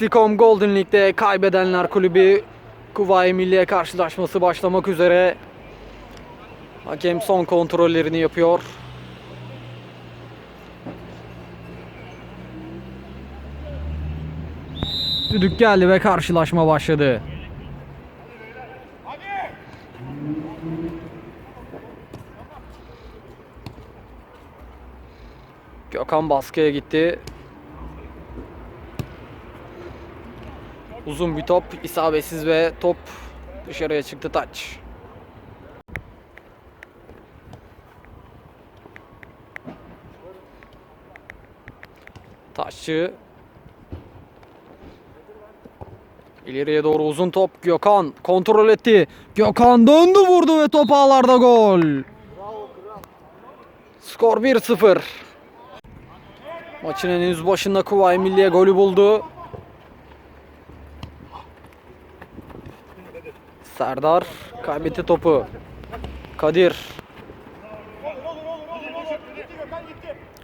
Aslicom Golden League'de kaybedenler kulübü Kuvayi Milliye karşılaşması başlamak üzere. Hakem son kontrollerini yapıyor. Düdük geldi ve karşılaşma başladı. Gökhan baskıya gitti. Uzun bir top, isabetsiz ve top dışarıya çıktı taç. Taşçı İleriye doğru uzun top Gökhan kontrol etti. Gökhan döndü vurdu ve top ağlarda gol. Skor 1-0. Maçın henüz başında Kuvayi Milliye golü buldu. Serdar kaybetti topu. Kadir.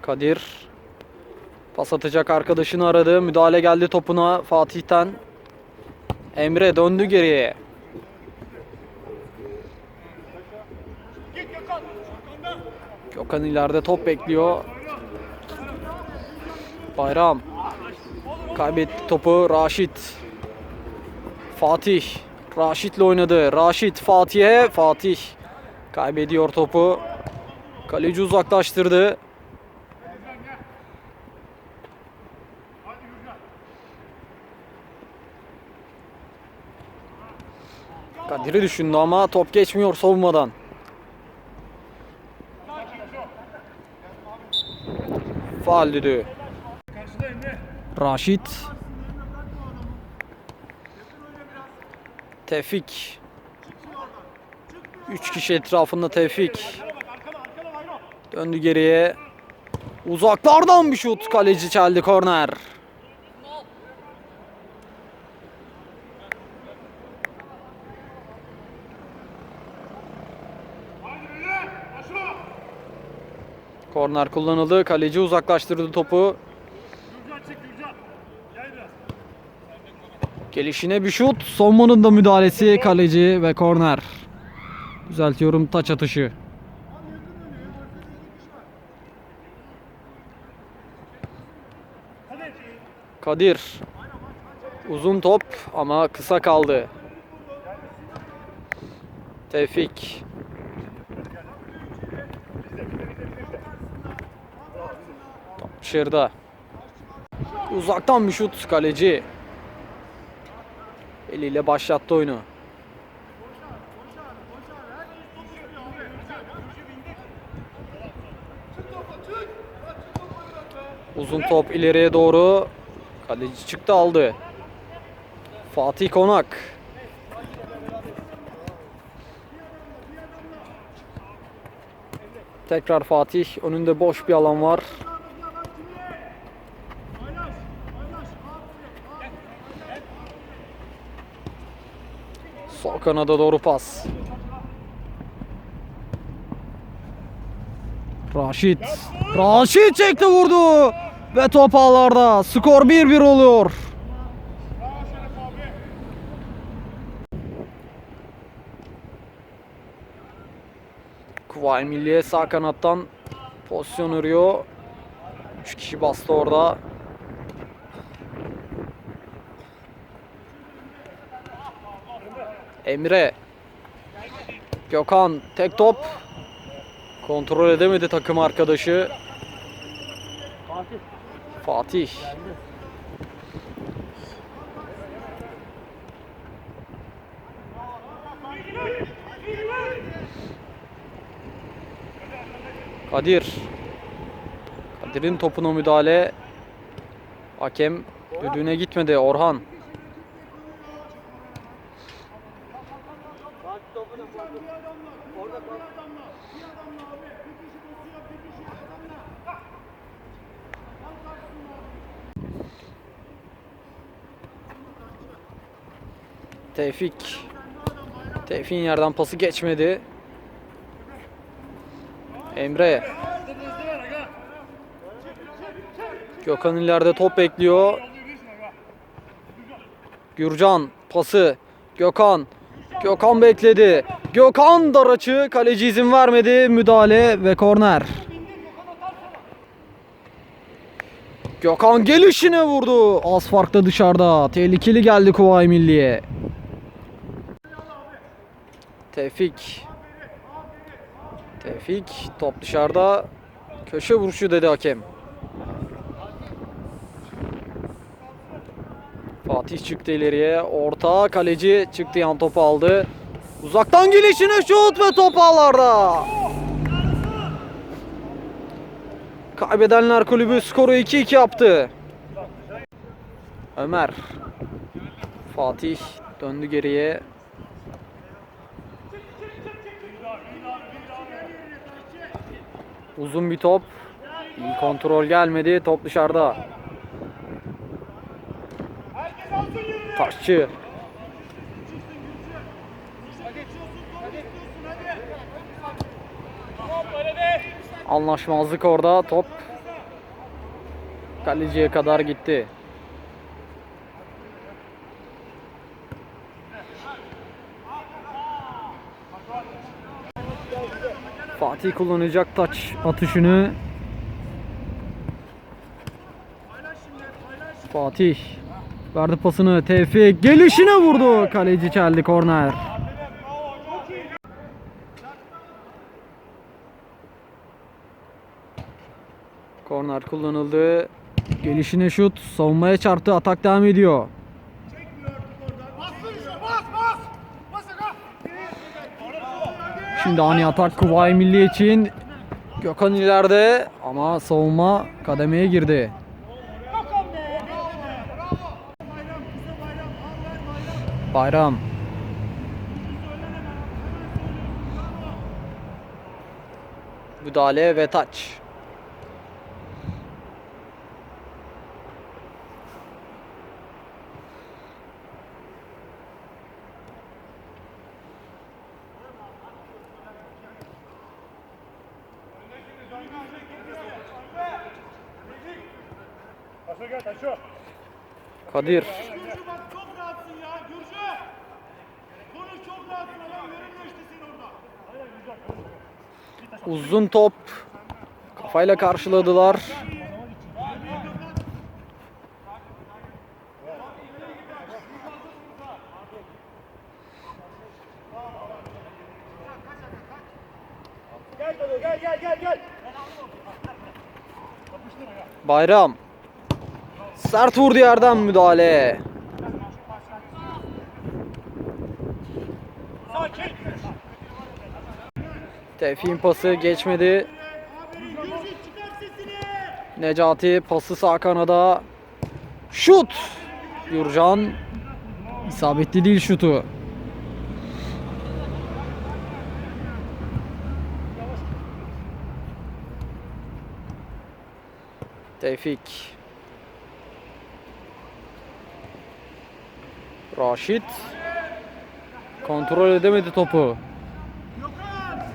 Kadir. Pas atacak arkadaşını aradı. Müdahale geldi topuna Fatih'ten. Emre döndü geriye. Gökhan ileride top bekliyor. Bayram. Kaybetti topu Raşit. Fatih. Raşit'le oynadı. Raşit Fatih'e. Fatih kaybediyor topu. Kaleci uzaklaştırdı. Kadir'i düşündü ama top geçmiyor savunmadan. Faal düdüğü. Raşit. Tevfik. Üç kişi etrafında Tevfik. Döndü geriye. Uzaklardan bir şut. Kaleci çeldi korner. Korner kullanıldı. Kaleci uzaklaştırdı topu. Gelişine bir şut. Sonmanın da müdahalesi kaleci ve korner. Düzeltiyorum taç atışı. Kadir. Uzun top ama kısa kaldı. Tevfik. Top dışarıda. Uzaktan bir şut kaleci. Eliyle başlattı oyunu. Uzun top ileriye doğru. Kaleci çıktı aldı. Fatih Konak. Tekrar Fatih. Önünde boş bir alan var. Sol kanada doğru pas. Raşit. Raşit çekti vurdu. Ve top ağlarda. Skor 1-1 oluyor. Kuvayi Milliye sağ kanattan pozisyon arıyor. 3 kişi bastı orada. Emre. Gökhan tek top. Kontrol edemedi takım arkadaşı. Fatih. Kadir. Kadir'in topuna müdahale. Hakem düdüğüne gitmedi Orhan. Tevfik. Tevfik'in yerden pası geçmedi. Emre. Gökhan ileride top bekliyor. Gürcan pası. Gökhan. Gökhan bekledi. Gökhan dar açı. Kaleci izin vermedi. Müdahale ve korner. Gökhan gelişine vurdu. Az farklı dışarıda. Tehlikeli geldi Kuvayi Milliye. Tevfik. Tevfik top dışarıda. Köşe vuruşu dedi hakem. Fatih çıktı ileriye. Orta kaleci çıktı yan topu aldı. Uzaktan gelişine şut ve top ağlarda. Kaybedenler kulübü skoru 2-2 yaptı. Ömer. Fatih döndü geriye. Uzun bir top. İyi kontrol gelmedi. Top dışarıda. Taşçı. Anlaşmazlık orada. Top kaleciye kadar gitti. Fatih kullanacak taç atışını. Fatih verdi pasını Tevfik gelişine vurdu. Kaleci çeldi korner. Korner kullanıldı. Gelişine şut. Savunmaya çarptı. Atak devam ediyor. Şimdi ani atak Kuvayi Milli için. Gökhan ileride ama savunma kademeye girdi. Bayram. Müdahale ve taç. Güzel. Uzun top. Kafayla karşıladılar. Bayram. Sert vurdu yerden müdahale. Tevfik'in pası geçmedi. Necati pası sağ kanada. Şut. Gürcan. isabetli değil şutu. Tevfik. Raşit. Kontrol edemedi topu.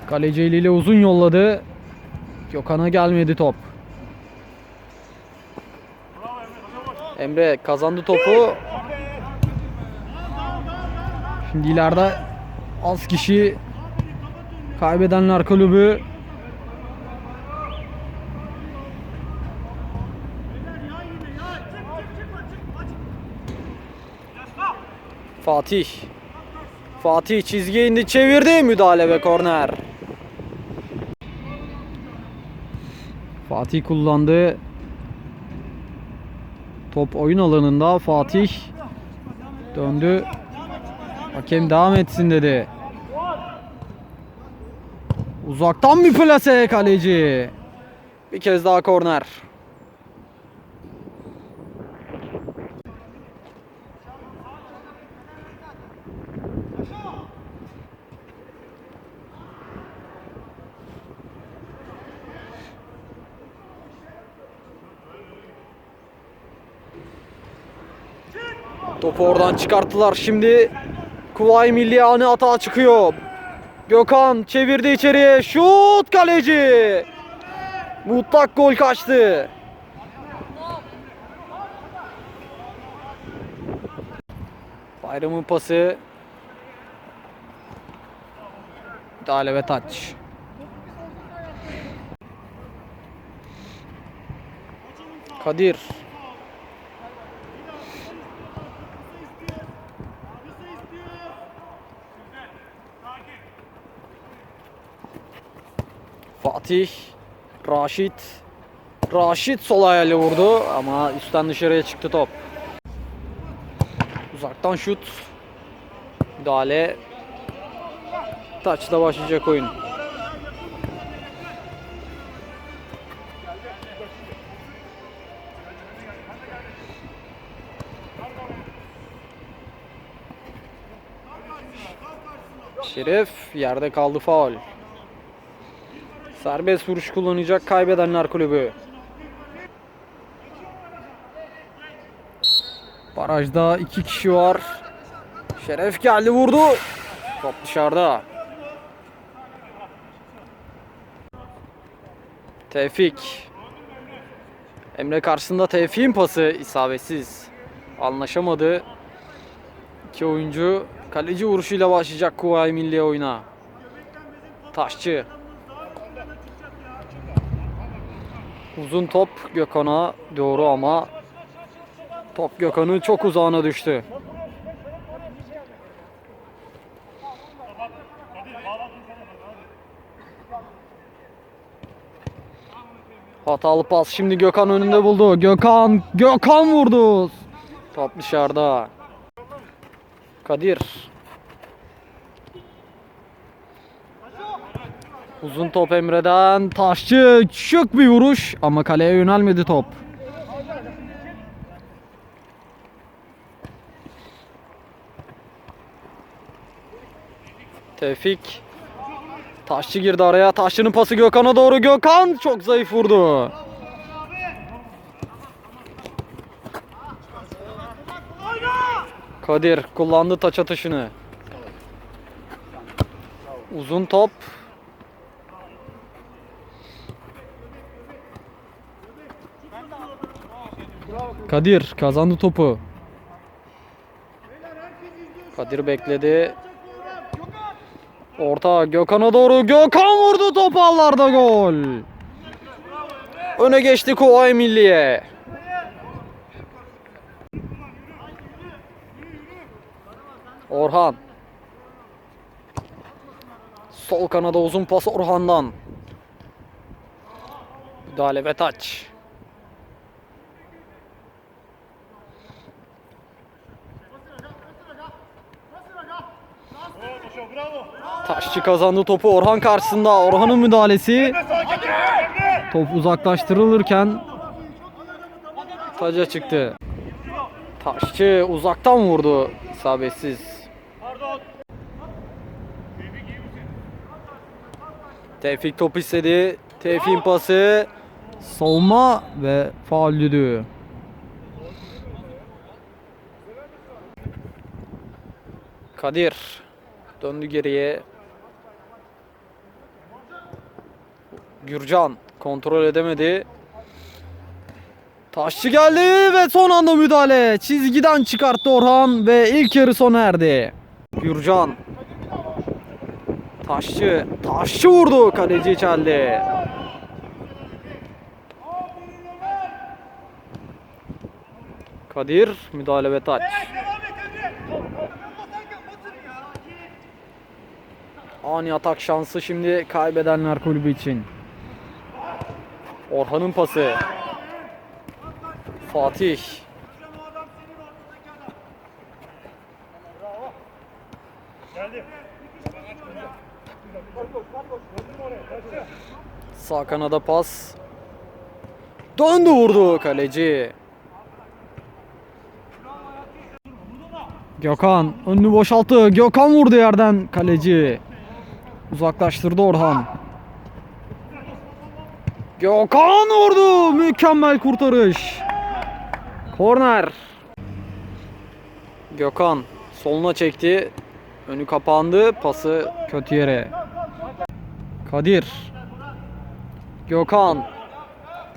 Kaleci eliyle uzun yolladı. Gökhan'a gelmedi top. Emre kazandı topu. Şimdi ileride az kişi kaybedenler kulübü Fatih. Fatih çizgiye indi çevirdi müdahale ve korner. Fatih kullandı. Top oyun alanında Fatih döndü. Hakem devam etsin dedi. Uzaktan bir plase kaleci. Bir kez daha korner. Topu oradan çıkarttılar. Şimdi Kuvayi Milli ani atağa çıkıyor. Gökhan çevirdi içeriye. Şut kaleci. Mutlak gol kaçtı. Bayramın pası. Müdahale ve taç. Kadir. Fatih. Raşit. Raşit sol ayağıyla vurdu ama üstten dışarıya çıktı top. Uzaktan şut. Müdahale. Taçla başlayacak oyun. Şerif yerde kaldı faul. Serbest vuruş kullanacak kaybedenler kulübü. Barajda iki kişi var. Şeref geldi vurdu. Top dışarıda. Tevfik. Emre karşısında Tevfik'in pası isabetsiz. Anlaşamadı. İki oyuncu kaleci vuruşuyla başlayacak Kuvayi Milli oyuna. Taşçı. Uzun top Gökhan'a doğru ama top Gökhan'ın çok uzağına düştü. Hatalı pas şimdi Gökhan önünde buldu. Gökhan, Gökhan vurdu. Top dışarıda. Kadir. Uzun top Emre'den. Taşçı şık bir vuruş ama kaleye yönelmedi top. Tevfik. Taşçı girdi araya. Taşçı'nın pası Gökhan'a doğru. Gökhan çok zayıf vurdu. Kadir kullandı taç atışını. Uzun top. Kadir kazandı topu. Kadir bekledi. Orta Gökhan'a doğru Gökhan vurdu top ağlarda gol. Öne geçti Kuvayi Milliye. Orhan. Sol kanada uzun pas Orhan'dan. Müdahale ve taç. Taşçı kazandı topu Orhan karşısında. Orhan'ın müdahalesi. Top uzaklaştırılırken taca çıktı. Taşçı uzaktan vurdu. isabetsiz. Tevfik top istedi. Tevfik'in pası. Savunma ve faul düdüğü. Kadir döndü geriye. Gürcan kontrol edemedi. Taşçı geldi ve son anda müdahale. Çizgiden çıkarttı Orhan ve ilk yarı sona erdi. Gürcan Taşçı, taşçı vurdu. Kaleci çeldi. Kadir müdahale ve taç. Ani atak şansı şimdi kaybedenler kulübü için. Orhan'ın pası. Fatih. Sağ kanada pas. Döndü vurdu kaleci. Gökhan önünü boşalttı. Gökhan vurdu yerden kaleci. Uzaklaştırdı Orhan. Gökhan vurdu. Mükemmel kurtarış. Korner. Gökhan soluna çekti. Önü kapandı. Pası kötü yere. Kadir. Gökhan.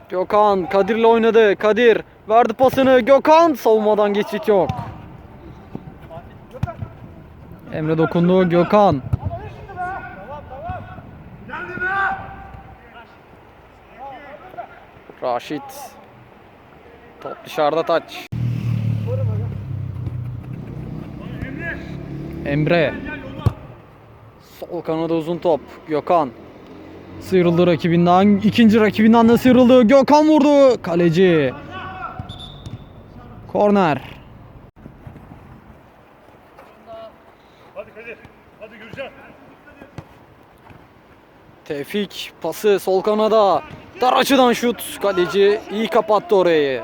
Gökhan Kadir'le oynadı. Kadir verdi pasını. Gökhan savunmadan geçit yok. Emre dokundu. Gökhan. Geldi be! Raşit. Top dışarıda taç. Emre. Sol kanada uzun top. Gökhan. Sıyrıldı rakibinden. ikinci rakibinden de sıyrıldı. Gökhan vurdu. Kaleci. Korner. Hadi Kadir. Hadi Gürcan. Tevfik pası sol kanada. Dar açıdan şut. Kaleci iyi kapattı orayı.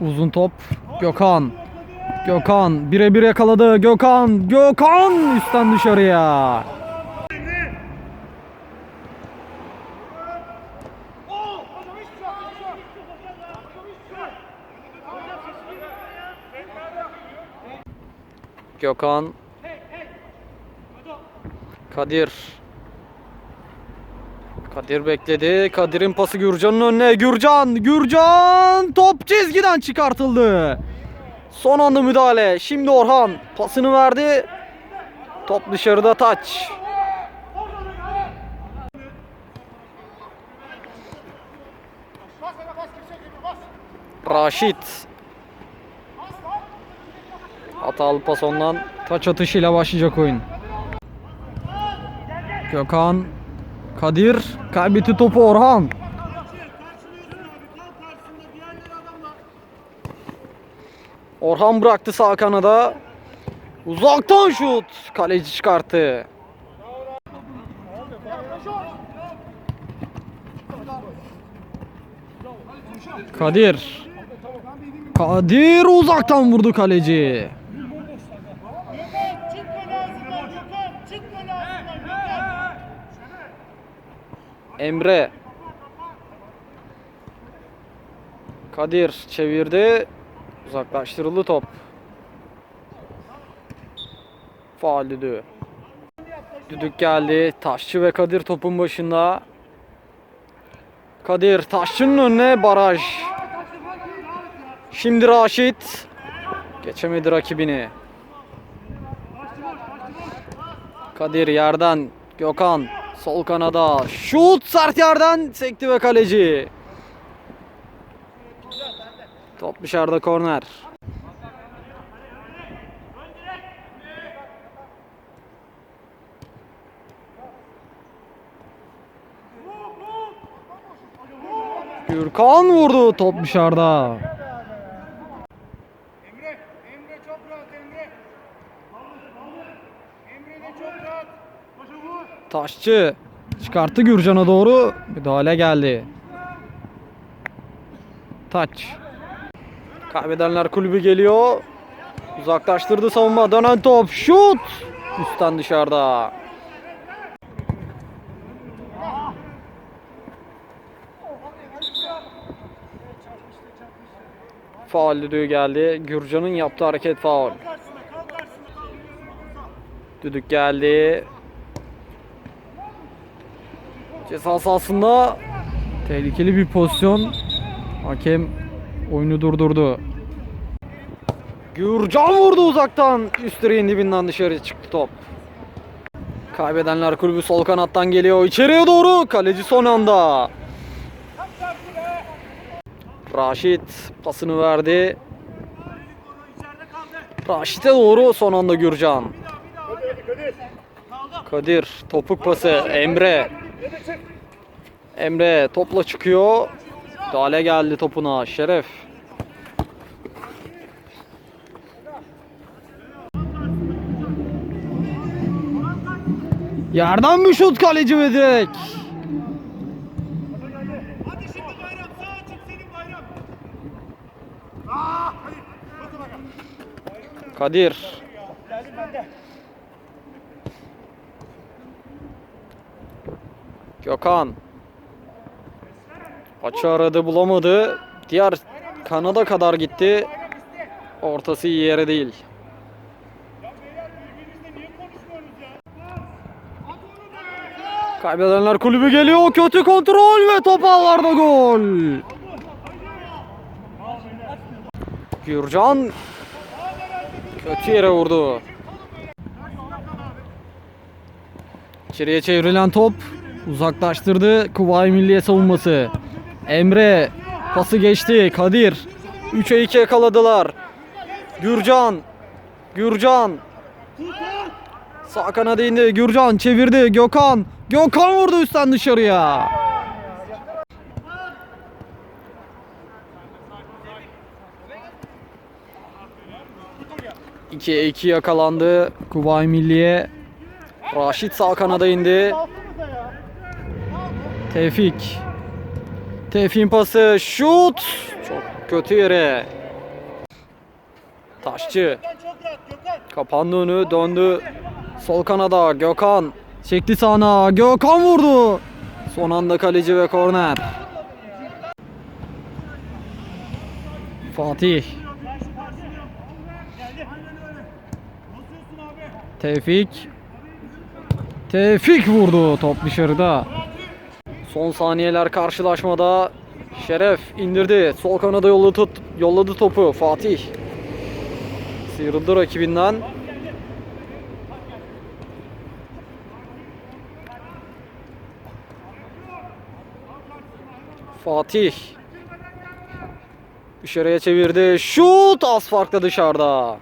Uzun top. Gökhan. Gökhan birebir yakaladı. Gökhan. Gökhan üstten dışarıya. Gökhan. Kadir. Kadir bekledi. Kadir'in pası Gürcan'ın önüne. Gürcan! Gürcan! Top çizgiden çıkartıldı. Son anda müdahale. Şimdi Orhan pasını verdi. Top dışarıda taç. Raşit. Hatalı pas ondan. Taç atışıyla başlayacak oyun. Gökhan. Kadir. Kaybetti topu Orhan. Orhan bıraktı sağ kanada. Uzaktan şut. Kaleci çıkarttı. Kadir. Kadir uzaktan vurdu kaleci. Gökhan çıkma lazımlar. Gökhan çıkma lazımlar. Gökhan. Emre. Kadir çevirdi. Uzaklaştırıldı top. Faal düdüğü. Düdük geldi. Taşçı ve Kadir topun başında. Kadir Taşçı'nın önüne baraj. Şimdi Raşit. Geçemedi rakibini. Kadir yerden. Gökhan sol kanada. Şut sert yerden sekti ve kaleci. Top dışarıda korner. Gürkan vurdu top dışarıda. Emre. Emre çok rahat Emre. Emre de çok rahat. Başa vur. Taşçı çıkarttı Gürcan'a doğru. Müdahale geldi. Taç. Kaybedenler kulübü geliyor. Uzaklaştırdı savunma. Dönen top. Şut. Üstten dışarıda. Faul düdüğü geldi. Gürcan'ın yaptığı hareket faul. Düdük geldi. Ceza sahasında tehlikeli bir pozisyon. Hakem oyunu durdurdu. Gürcan vurdu uzaktan. Üst direğin dibinden dışarı çıktı top. Kaybedenler kulübü sol kanattan geliyor. İçeriye doğru. Kaleci son anda. Raşit pasını verdi. Raşit'e doğru son anda Gürcan. Kadir topuk pası Emre. Emre topla çıkıyor. Müdahale geldi topuna Şeref. Yerden bir şut kaleci ve direkt. Hadi şimdi bayram. Sağ açık senin bayram. Aa, hadi. Bakın bakalım. Kadir. Geldim ben de. Gökhan. Açı aradı bulamadı. Diğer kanada kadar gitti. Ortası iyi yere değil. Kaybedenler kulübü geliyor. Kötü kontrol ve top ağlarda gol. Gürcan kötü yere vurdu. İçeriye çevrilen top uzaklaştırdı Kuvayi Milliye savunması. Emre pası geçti. Kadir 3'e 2 yakaladılar. Gürcan Gürcan Sağ kanada indi. Gürcan çevirdi. Gökhan. Gökhan vurdu üstten dışarıya. İkiye iki yakalandı. Kuvayi Milliye. Raşit sağ kanada indi. Tevfik. Tevfik'in pası. Şut. Çok kötü yere. Taşçı. Kapandı önü döndü. Sol kanada Gökhan. Çekti sağına. Gökhan vurdu. Son anda kaleci ve korner. Fatih. Tevfik. Tevfik vurdu. Top dışarıda. Son saniyeler karşılaşmada. Şeref indirdi. Sol kanada yolladı, tut, yolladı topu. Fatih. Sıyrıldı rakibinden. Fatih. Dışarıya çevirdi. Şut az farklı dışarıda.